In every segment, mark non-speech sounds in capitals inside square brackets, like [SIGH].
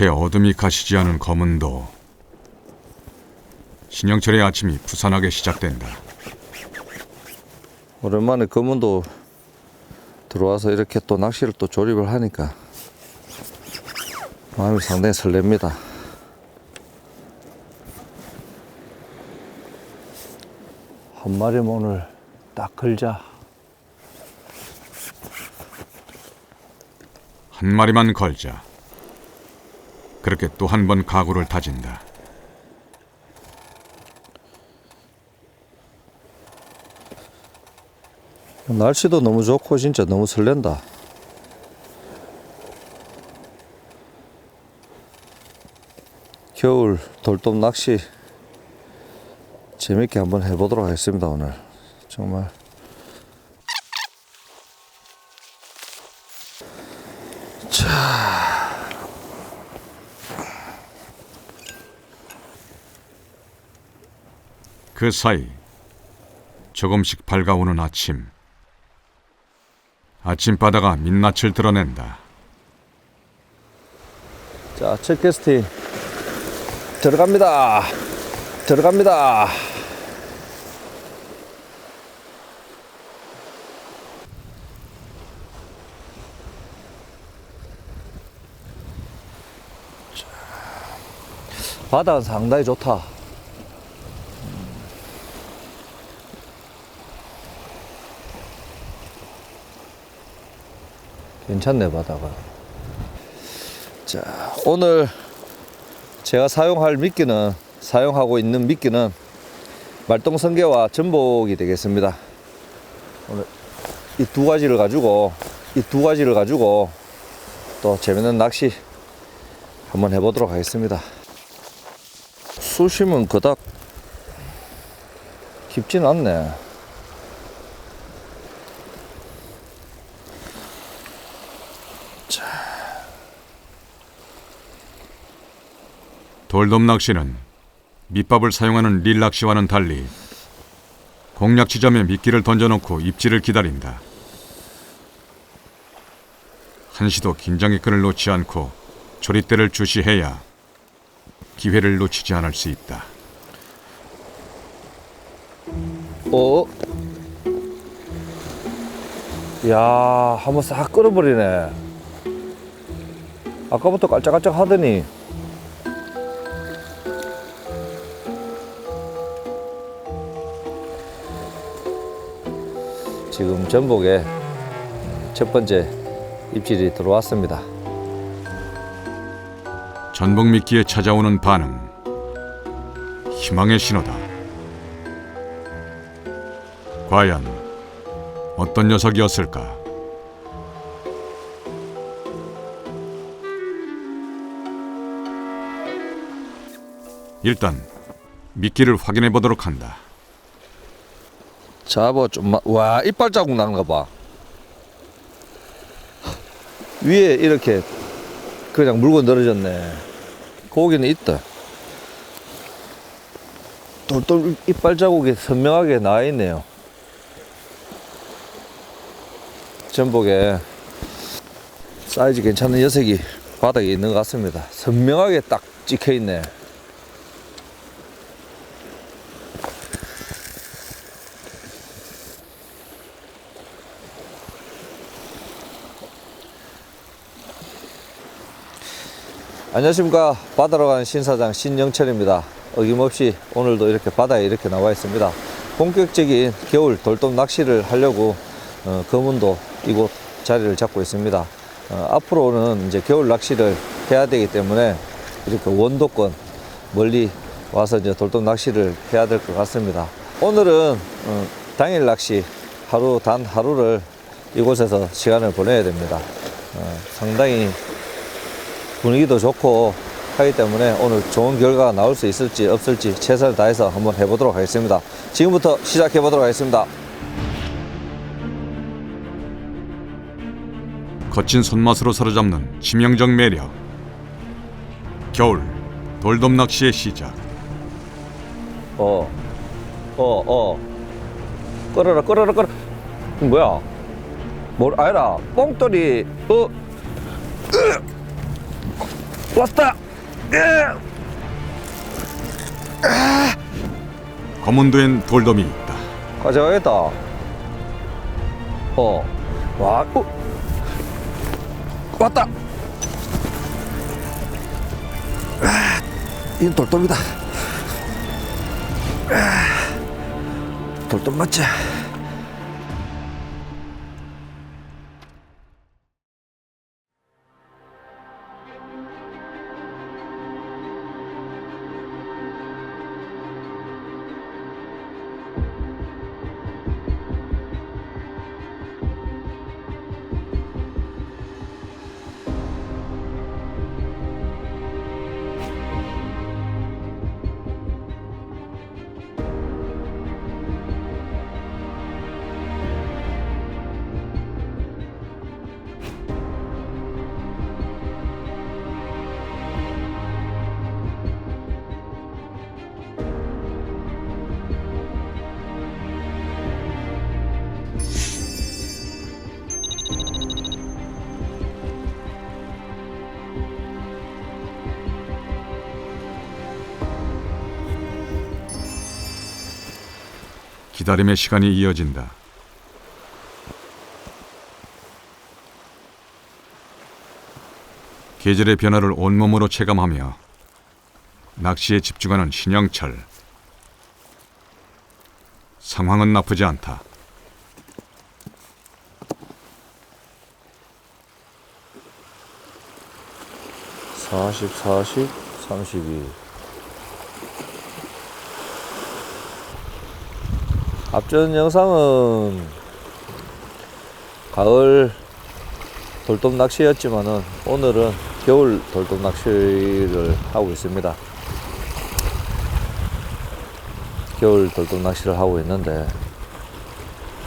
채 어둠이 가시지 않은 검은도 신영철의 아침이 부산하게 시작된다. 오랜만에 검은도 들어와서 이렇게 또 낚시를 또 조립을 하니까 마음이 상당히 설렙니다. 한 마리면 오늘 딱 걸자. 한 마리만 걸자. 그렇게 또 한 번 각오를 다진다. 날씨도 너무 좋고 진짜 너무 설렌다. 겨울 돌돔 낚시 재밌게 한번 해보도록 하겠습니다 오늘 정말 그 사이 조금씩 밝아오는 아침. 아침 바다가 민낯을 드러낸다. 자, 첫 캐스팅 들어갑니다. 들어갑니다. 자, 바다는 상당히 좋다. 괜찮네 바다가. 자, 오늘 제가 사용할 미끼는 사용하고 있는 미끼는 말똥성게와 전복이 되겠습니다. 오늘 이 두 가지를 가지고 이 두 가지를 가지고 또 재밌는 낚시 한번 해보도록 하겠습니다. 수심은 그닥 깊진 않네. 돌돔 낚시는 밑밥을 사용하는 릴 낚시와는 달리 공략 지점에 미끼를 던져놓고 입질을 기다린다. 한시도 긴장의 끈을 놓지 않고 조릿대를 주시해야 기회를 놓치지 않을 수 있다. 어? 야, 한번 싹 끌어버리네. 아까부터 깔짝깔짝 하더니. 지금 전복에 첫 번째 입질이 들어왔습니다. 전복 미끼에 찾아오는 반응 희망의 신호다. 과연 어떤 녀석이었을까? 일단 미끼를 확인해 보도록 한다. 잡아 좀만 와 이빨 자국 나는 거 봐. 위에 이렇게 그냥 물건 늘어졌네. 고기는 있다. 돌돌 이빨 자국이 선명하게 나와 있네요. 전복에 사이즈 괜찮은 녀석이 바닥에 있는 것 같습니다. 선명하게 딱 찍혀 있네. 안녕하십니까. 바다로 가는 신사장 신영철입니다. 어김없이 오늘도 이렇게 바다에 이렇게 나와 있습니다. 본격적인 겨울 돌돔 낚시를 하려고 어, 검은도 이곳 자리를 잡고 있습니다. 어, 앞으로는 이제 겨울 낚시를 해야 되기 때문에 이렇게 원도권 멀리 와서 이제 돌돔 낚시를 해야 될 것 같습니다. 오늘은 어, 당일 낚시 하루 단 하루를 이곳에서 시간을 보내야 됩니다. 어, 상당히 분위기도 좋고 하기 때문에 오늘 좋은 결과가 나올 수 있을지 없을지 최선을 다해서 한번 해보도록 하겠습니다. 지금부터 시작해 보도록 하겠습니다. 거친 손맛으로 사로잡는 치명적 매력. 겨울 돌돔 낚시의 시작. 어, 어, 어. 끌어라, 끌어라, 끌어. 뭐야? 뭘, 아니라, 뽕돌이, 어, 으, 왔다. 검은도엔 돌돔이 있다. 가져가겠다. 어, 와, 어, 왔다. 아, 이건 돌돔이다. 아, 돌돔 맞지? 기다림의 시간이 이어진다. 계절의 변화를 온몸으로 체감하며 낚시에 집중하는 신영철. 상황은 나쁘지 않다. 사십, 사십, 삼십이. 앞전 영상은 가을 돌돔 낚시였지만은 오늘은 겨울 돌돔 낚시를 하고 있습니다. 겨울 돌돔 낚시를 하고 있는데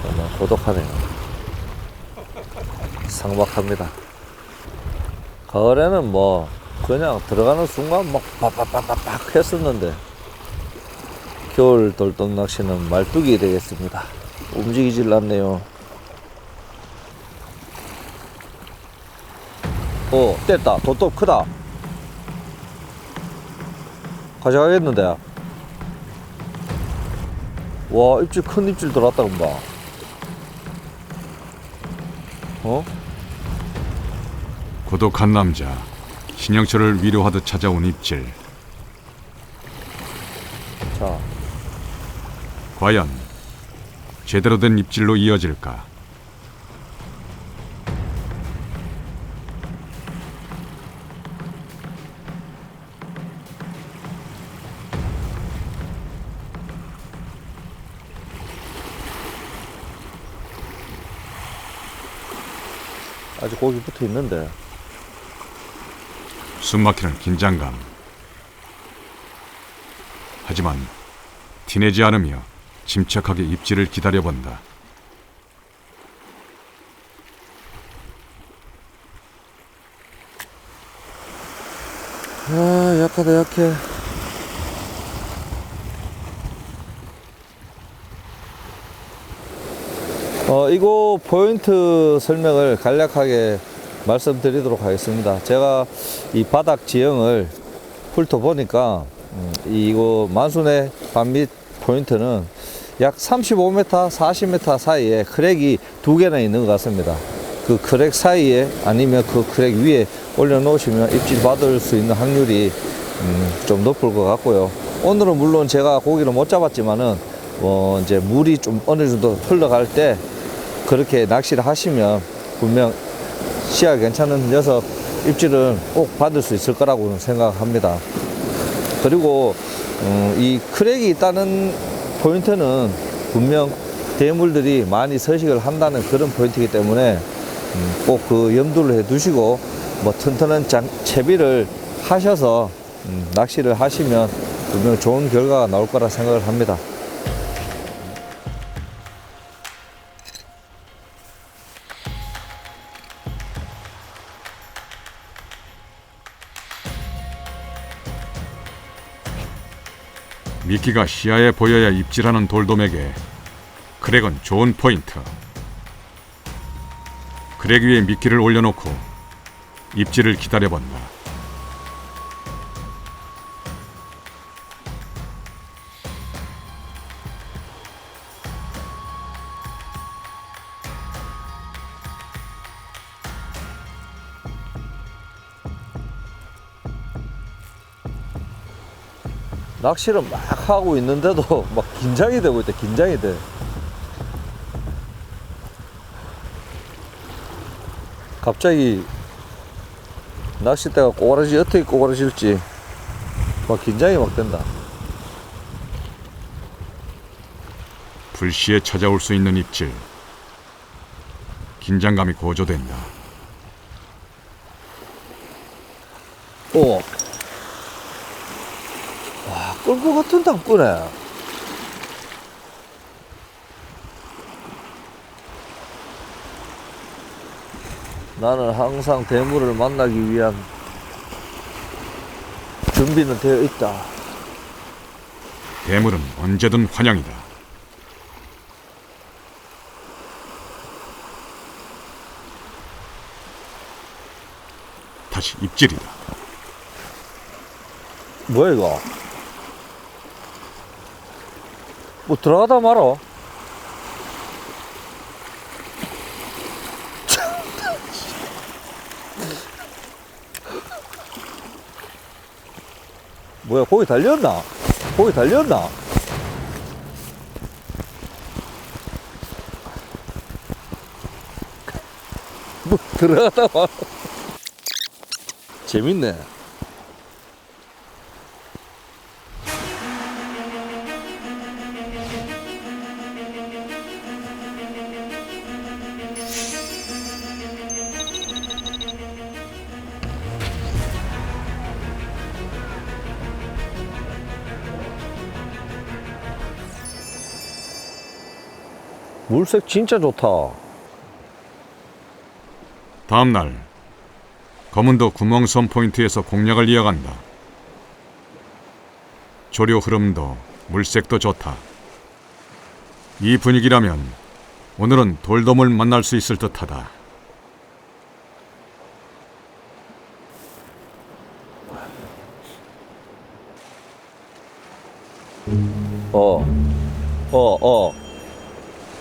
정말 고독하네요. 상박합니다. 가을에는 뭐 그냥 들어가는 순간 막 빠빠빠빠빡 했었는데 겨울 돌돔 낚시는 말뚝이 되겠습니다. 움직이질 않네요. 어, 뗐다. 돌돔 크다. 가져가겠는데. 와, 입질 큰 입질 들어왔다, 금방. 어? 고독한 남자 신영철을 위로하듯 찾아온 입질. 자, 과연 제대로 된 입질로 이어질까? 아직 고기 붙어 있는데. 숨막히는 긴장감. 하지만 티내지 않으며 침착하게 입질을 기다려본다. 아, 약하다, 약해. 어, 이거 포인트 설명을 간략하게 말씀드리도록 하겠습니다. 제가 이 바닥 지형을 훑어보니까, 음, 이거 만순의 반밑 포인트는 약 35m, 40m 사이에 크랙이 두 개나 있는 것 같습니다. 그 크랙 사이에 아니면 그 크랙 위에 올려놓으시면 입질 받을 수 있는 확률이 음, 좀 높을 것 같고요. 오늘은 물론 제가 고기를 못 잡았지만은 어, 이제 물이 좀 어느 정도 흘러갈 때 그렇게 낚시를 하시면 분명 시야 괜찮은 녀석 입질은 꼭 받을 수 있을 거라고 생각합니다. 그리고 음, 이 크랙이 있다는 포인트는 분명 대물들이 많이 서식을 한다는 그런 포인트이기 때문에 음, 꼭그 염두를 해 두시고 뭐 튼튼한 장, 채비를 하셔서 음, 낚시를 하시면 분명 좋은 결과가 나올 거라 생각을 합니다. 미끼가 시야에 보여야 입질하는 돌돔에게 크랙은 좋은 포인트. 크랙 위에 미끼를 올려놓고 입질을 기다려본다. 낚시를 막 하고 있는데도 [LAUGHS] 막 긴장이 되고 있다 긴장이 돼 갑자기 낚싯대가 꼬라지 어떻게 꼬라질지 막 긴장이 막 된다 불시에 찾아올 수 있는 입질. 긴장감이 고조된다. 오. 와, 끌것 같은 당꾸네. 나는 항상 대물을 만나기 위한 준비는 되어 있다. 대물은 언제든 환영이다. 다시 입질이다. 뭐야, 이거? 뭐 들어가다 말어. 뭐야, 고기 달렸나? 고기 달렸나? 뭐 들어가다 말어. 재밌네. 물색 진짜 좋다. 다음 날 검은도 구멍섬 포인트에서 공략을 이어간다. 조류 흐름도 물색도 좋다. 이 분위기라면 오늘은 돌돔을 만날 수 있을 듯하다. 어, 어, 어.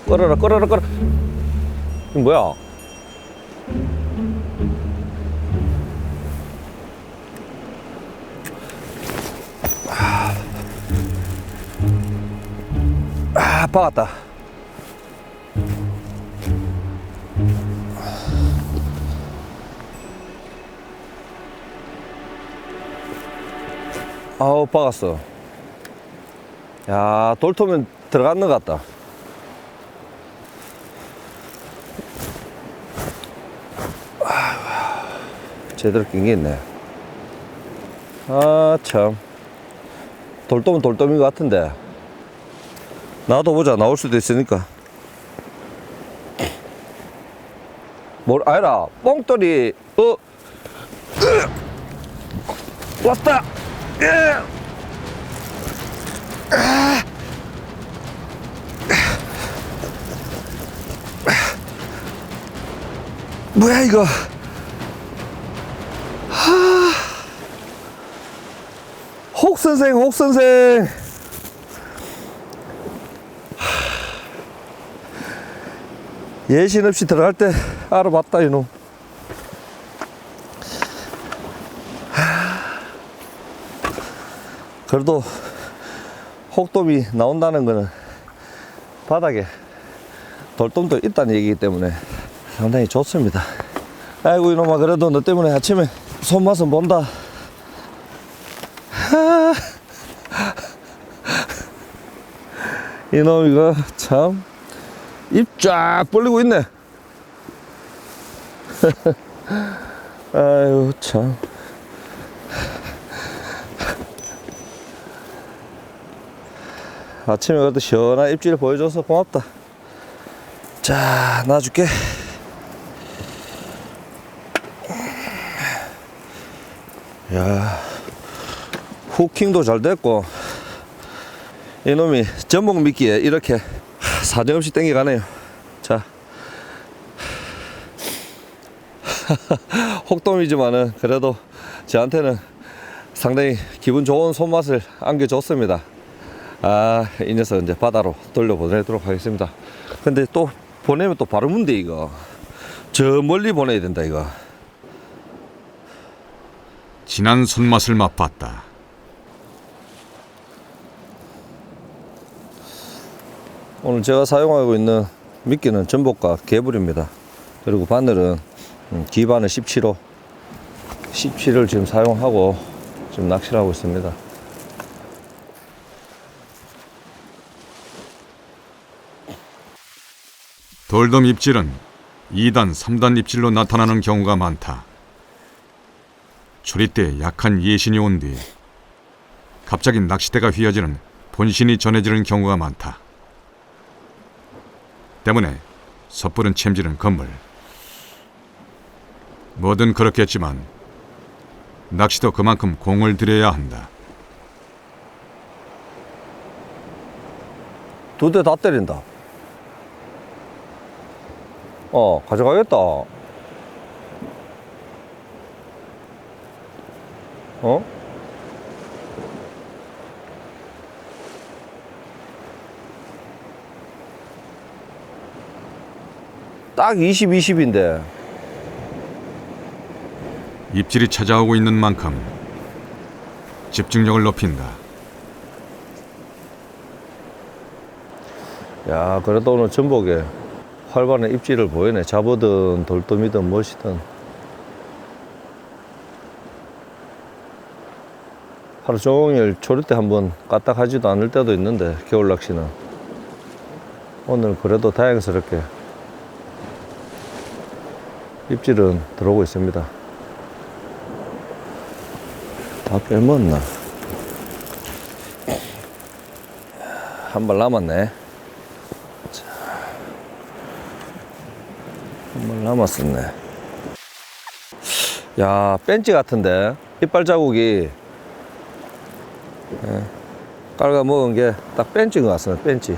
끌어라, 끌어라, 끌어. 이거 뭐야? 아, 박았다. 아우, 박았어. 야, 돌토면 들어갔는 것 같다. 아이고, 제대로 낀 게 있네. 아, 참. 돌돔은 돌돔인 것 같은데. 나도 보자. 나올 수도 있으니까. 뭘, 아니라, 뽕돌이, 어, 으! 왔다! 으! 뭐야 이거? 하... 혹 선생, 혹 선생. 예신 없이 들어갈 때 알아봤다 이놈. 하... 그래도 혹돔이 나온다는 거는 바닥에 돌돔도 있다는 얘기이기 때문에 상당히 좋습니다. 아이고 이놈아 그래도 너 때문에 아침에 손맛은 본다. 이놈 이거 참입 쫙 벌리고 있네. [LAUGHS] 아유 참. 아침에 그래도 시원한 입질 보여줘서 고맙다. 자, 놔줄게. 야, 후킹도 잘 됐고, 이놈이 전복 미끼에 이렇게 사정없이 땡겨가네요. 자, [LAUGHS] 혹돔이지만은 그래도 저한테는 상당히 기분 좋은 손맛을 안겨줬습니다. 아, 이 녀석 이제 바다로 돌려보내도록 하겠습니다. 근데 또 보내면 또 바로 문제 이거. 저 멀리 보내야 된다 이거. 진한 손맛을 맛봤다. 오늘 제가 사용하고 있는 미끼는 전복과 개불입니다. 그리고 바늘은 음, 기바늘 17호 17을 지금 사용하고 지금 낚시를 하고 있습니다. 돌돔 입질은 2단, 3단 입질로 나타나는 경우가 많다. 초리 때 약한 예신이 온 뒤 갑자기 낚싯대가 휘어지는 본신이 전해지는 경우가 많다. 때문에 섣부른 챔질은 건물. 뭐든 그렇겠지만 낚시도 그만큼 공을 들여야 한다. 두 대 다 때린다. 어, 가져가겠다. 어? 딱 20, 20인데. 입질이 찾아오고 있는 만큼 집중력을 높인다. 야, 그래도 오늘 전복에 활발한 입질을 보이네. 잡어든 돌돔이든 무엇이든. 하루 종일 초리 때 한번 까딱하지도 않을 때도 있는데, 겨울 낚시는. 오늘 그래도 다행스럽게 입질은 들어오고 있습니다. 다 빼먹었나? 한 발 남았네. 한 발 남았었네. 야, 벤치 같은데? 이빨 자국이, 예, 깔아 먹은 게 딱 벤치인 것 같습니다, 벤치.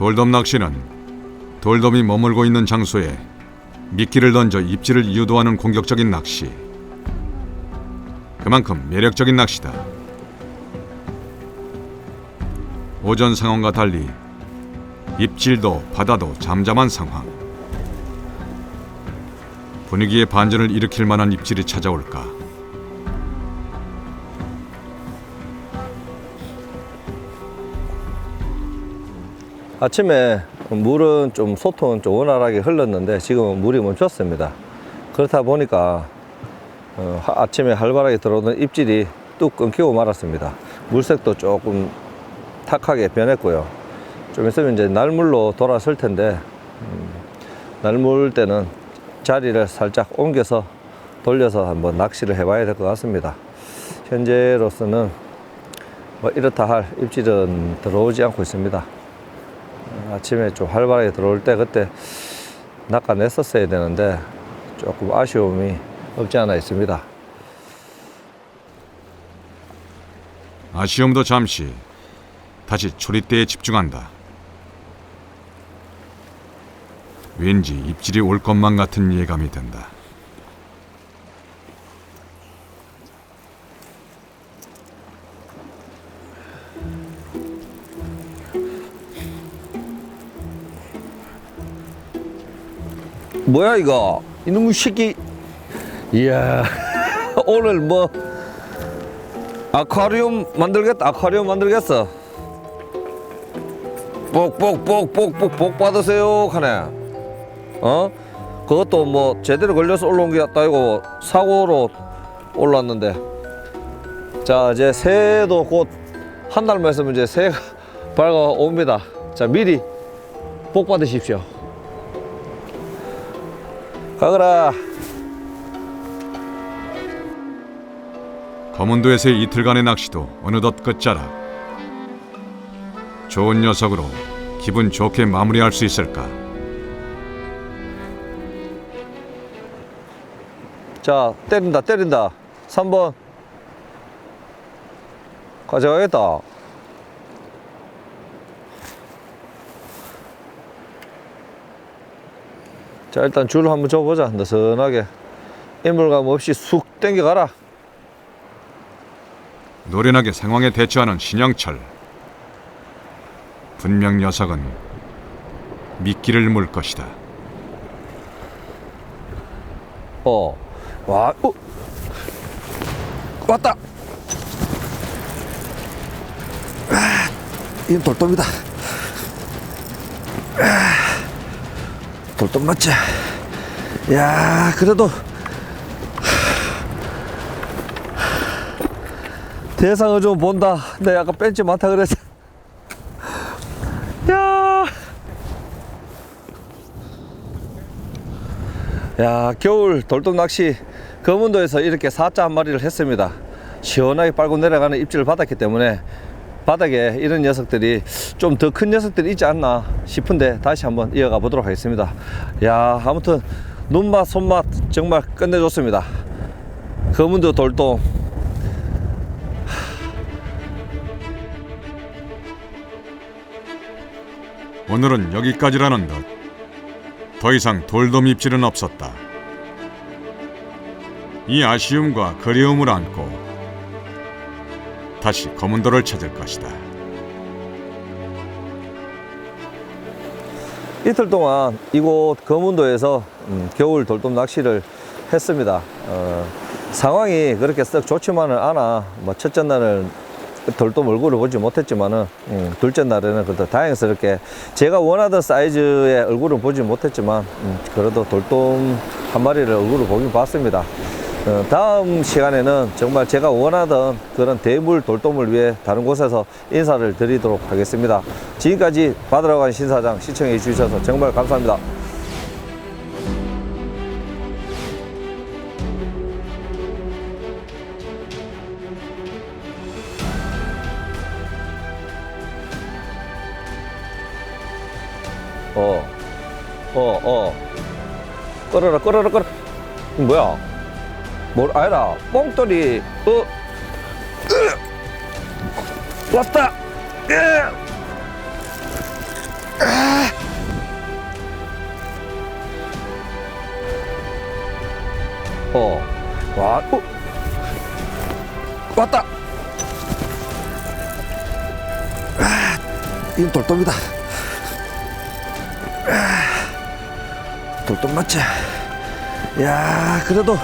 돌돔 낚시는 돌돔이 머물고 있는 장소에 미끼를 던져 입질을 유도하는 공격적인 낚시. 그만큼 매력적인 낚시다. 오전 상황과 달리 입질도 바다도 잠잠한 상황. 분위기의 반전을 일으킬 만한 입질이 찾아올까? 아침에 물은 좀 소통은 좀 원활하게 흘렀는데 지금은 물이 멈췄습니다. 그렇다 보니까 어, 하- 아침에 활발하게 들어오던 입질이 뚝 끊기고 말았습니다. 물색도 조금 탁하게 변했고요. 좀 있으면 이제 날물로 돌아설 텐데 음, 날물 때는 자리를 살짝 옮겨서 돌려서 한번 낚시를 해봐야 될 것 같습니다. 현재로서는 뭐 이렇다 할 입질은 들어오지 않고 있습니다. 아침에 좀 활발하게 들어올 때 그때 낚아냈었어야 되는데 조금 아쉬움이 없지 않아 있습니다. 아쉬움도 잠시 다시 초리대에 집중한다. 왠지 입질이 올 것만 같은 예감이 든다. 뭐야 이거? 이놈의 새끼. 이야 [LAUGHS] 오늘 뭐 아쿠아리움 만들겠다. 아쿠아리움 만들겠어. 뽁뽁뽁뽁뽁 복 받으세요 하네. 어? 그것도 뭐 제대로 걸려서 올라온 게 아니고 사고로 올랐는데. 자 이제 새해도 곧 한 달만 있으면 이제 새해가 [LAUGHS] 밝아옵니다. 자 미리 복 받으십시오. 가거라. 검은도에서의 이틀간의 낚시도 어느덧 끝자락. 좋은 녀석으로 기분 좋게 마무리할 수 있을까? 자, 때린다, 때린다. 3번. 가져가겠다. 자, 일단 줄 한번 줘보자. 느슨하게. 인물감 없이 쑥 땡겨가라. 노련하게 상황에 대처하는 신영철. 분명 녀석은 미끼를 물 것이다. 어, 와, 어, 왔다. 아, 이건 돌돔이다. 아, 돌돔 맞지? 야, 그래도 대상을 좀 본다. 내 아까 벤치 많다 그랬어. 야. 야 겨울 돌돔 낚시 검은도에서 이렇게 사자 한 마리를 했습니다 시원하게 빨고 내려가는 입질을 받았기 때문에 바닥에 이런 녀석들이 좀 더 큰 녀석들이 있지 않나 싶은데 다시 한번 이어가 보도록 하겠습니다 야 아무튼 눈맛 손맛 정말 끝내줬습니다 검은도 돌돔 오늘은 여기까지라는 듯. 더 이상 돌돔 입질은 없었다. 이 아쉬움과 그리움을 안고 다시 검은도를 찾을 것이다. 이틀 동안 이곳 검은도에서 음, 겨울 돌돔 낚시를 했습니다. 어, 상황이 그렇게 썩 좋지만은 않아. 뭐 첫째 날은 돌돔 얼굴을 보지 못했지만은 음, 둘째 날에는 그래도 다행스럽게 제가 원하던 사이즈의 얼굴을 보지 못했지만 음, 그래도 돌돔 한 마리를 얼굴을 보긴 봤습니다. 어, 다음 시간에는 정말 제가 원하던 그런 대물 돌돔을 위해 다른 곳에서 인사를 드리도록 하겠습니다. 지금까지 받으러 간 신사장 시청해 주셔서 정말 감사합니다. 어, 어, 어. 끌어라, 끌어라, 끌어. 뭐야? 뭘, 아니라, 뽕돌이, 어, 으, 왔다! 으, 아. 어, 와, 어, 왔다! 아, 이건 돌돔이다. 돌돔 맞지? 야, 그래도